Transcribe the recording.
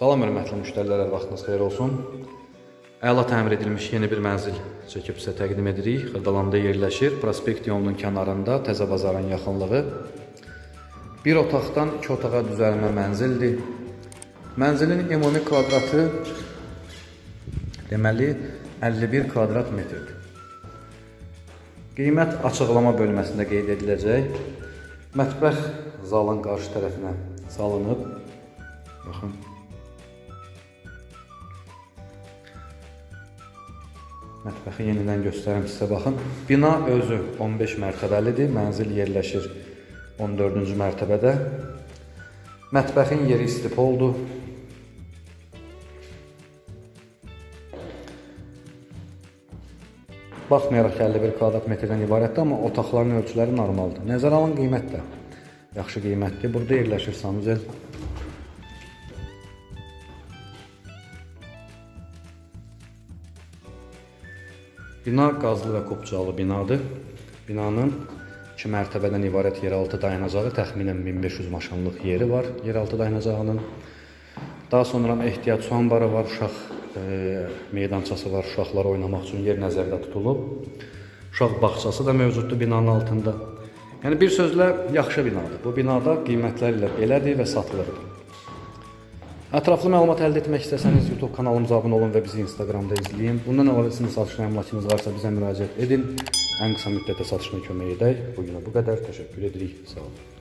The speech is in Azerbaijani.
Salam hörmətli müştərilər, vaxtınız xeyir olsun. Əla təmir edilmiş yeni bir mənzil çəkib sizə təqdim edirik. Xırdalanda yerləşir. Prospekt yolunun kənarında, Təzə bazarın yaxınlığı. Bir otaqdan iki otağa düzəlmə mənzildir. Mənzilin ümumi kvadratı deməli 51 kvadrat metrdir. Qiymət açıqlama bölməsində qeyd ediləcək. Mətbəx zalın qarşı tərəfinə salınıb. Baxın. Mətbəxi yenidən göstərim sizə baxın. Bina özü 15 mərtəbəlidir. Mənzil yerləşir 14-cü mərtəbədə. Mətbəxin yeri istipoldur. Baxmayaraq ki 51 kvadrat metrdən ibarətdir, amma otaqların ölçüləri normaldır. Nəzərə alın qiymət də yaxşı qiymətdir. Burada yerləşir sanuzel. Bina qazlı və qopcalı binadır. Binanın 2 mərtəbədən ibarət yeraltı dayanacağı təxminən 1500 maşınlıq yeri var yeraltı dayanacağının. Daha sonra ehtiyac su anbarı var, uşaq e, meydançası var, uşaqlar oynamaq üçün yer nəzərdə tutulub. Uşaq bağçası da mövcuddur binanın altında. Yəni bir sözlə yaxşı binadır. Bu binada qiymətlər ilə belədir və satılır. Ətraflı məlumat əldə etmək istəsəniz YouTube kanalımıza abunə olun və bizi Instagramda izləyin. Bundan əlavə sizin satışla əmlakınız varsa bizə müraciət edin. Ən qısa müddətdə satışına kömək edək. Bu günə bu qədər. Təşəkkür edirik. Sağ olun.